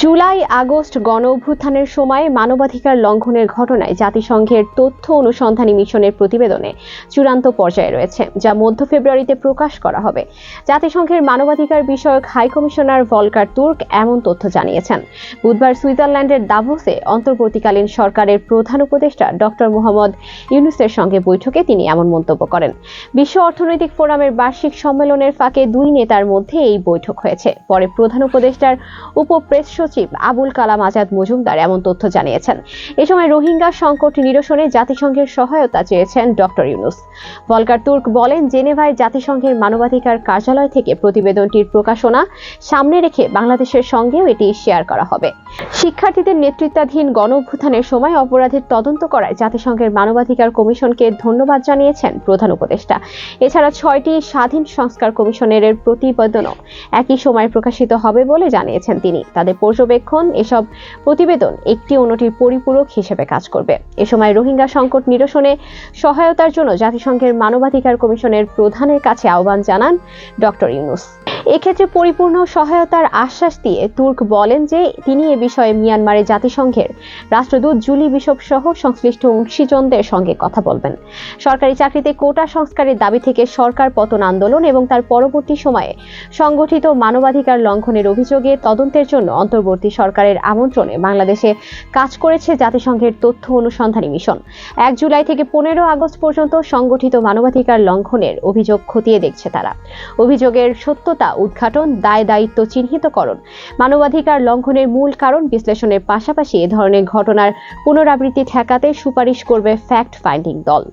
July, August গণ অভ্যুত্থানের সময় মানবাধিকার লঙ্ঘনের ঘটনায় জাতিসংঘের তথ্য অনুসন্ধানী মিশনের প্রতিবেদনে চূড়ান্ত পর্যায়ে রয়েছে, যা মধ্য ফেব্রুয়ারিতে প্রকাশ করা হবে। জাতিসংঘের মানবাধিকার বিষয়ক হাই কমিশনার ভলকার তুর্ক এমন তথ্য জানিয়েছেন। বুধবার সুইজারল্যান্ডের দাভোসে অন্তর্বর্তীকালীন সরকারের প্রধান উপদেষ্টা ডক্টর মোহাম্মদ ইউনুসের সঙ্গে বৈঠকে তিনি এমন মন্তব্য করেন। বিশ্ব অর্থনৈতিক ফোরামের বার্ষিক সম্মেলনের ফাঁকে দুই নেতার মধ্যে এই বৈঠক হয়েছে। পরে প্রধান উপদেষ্টার উপপ্রেস সচিব আবুল কালাম আজাদ মজুমদার এমন তথ্য জানিয়েছেন। এ সময় রোহিঙ্গা সংকট নিরসনে জাতিসংঘের সহায়তা চেয়েছেন ডক্টর ইউনুস। ভলকার তুর্ক বলেন, জেনেভায় জাতিসংঘের মানবাধিকার কার্যালয় থেকে প্রতিবেদনটির প্রকাশনা সামনে রেখে বাংলাদেশের সঙ্গেও এটি শেয়ার করা হবে। শিক্ষার্থীদের নেতৃত্বাধীন গণ সময় অপরাধের তদন্ত করায় জাতিসংঘের মানবাধিকার কমিশনকে ধন্যবাদ জানিয়েছেন প্রধান উপদেষ্টা। এছাড়া ছয়টি স্বাধীন সংস্কার কমিশনের প্রতিবেদনও একই সময় প্রকাশিত হবে বলে জানিয়েছেন তিনি। তাদের পর্যবেক্ষণ, এসব প্রতিবেদন একটি অন্যটির পরিপূরক হিসেবে কাজ করবে। এ সময় রোহিঙ্গা সংকট নিরসনে সহায়তার জন্য জাতিসংঘের মানবাধিকার কমিশনের প্রধানের কাছে আহ্বান জানান ডক্টর ইউনুস। এক্ষেত্রে পরিপূর্ণ সহায়তার আশ্বাস দিয়ে তুর্ক বলেন যে তিনি এ বিষয়ে মিয়ানমারে জাতিসংঘের রাষ্ট্রদূত জুলি বিশপ সহ সংশ্লিষ্ট অংশীজনদের সঙ্গে কথা বলবেন। সরকারি চাকরিতে কোটা সংস্কারের দাবি থেকে সরকার পতন আন্দোলন এবং তার পরবর্তী সময়ে সংগঠিত মানবাধিকার লঙ্ঘনের অভিযোগে তদন্তের জন্য অন্তর্বর্তী সরকারের আমন্ত্রণে বাংলাদেশে কাজ করেছে জাতিসংঘের তথ্য অনুসন্ধানী মিশন। এক জুলাই থেকে পনেরো আগস্ট পর্যন্ত সংগঠিত মানবাধিকার লঙ্ঘনের অভিযোগ খতিয়ে দেখছে তারা। অভিযোগের সত্যতা উদ্ঘাটন, দায় দায়িত্ব চিহ্নিতকরণ। মানবাধিকার লঙ্ঘনের মূল কারণ বিশ্লেষণের পাশাপাশি এ ধরনের ঘটনার পুনরাবৃত্তি ঠেকাতে সুপারিশ করবে ফ্যাক্ট ফাইন্ডিং দল।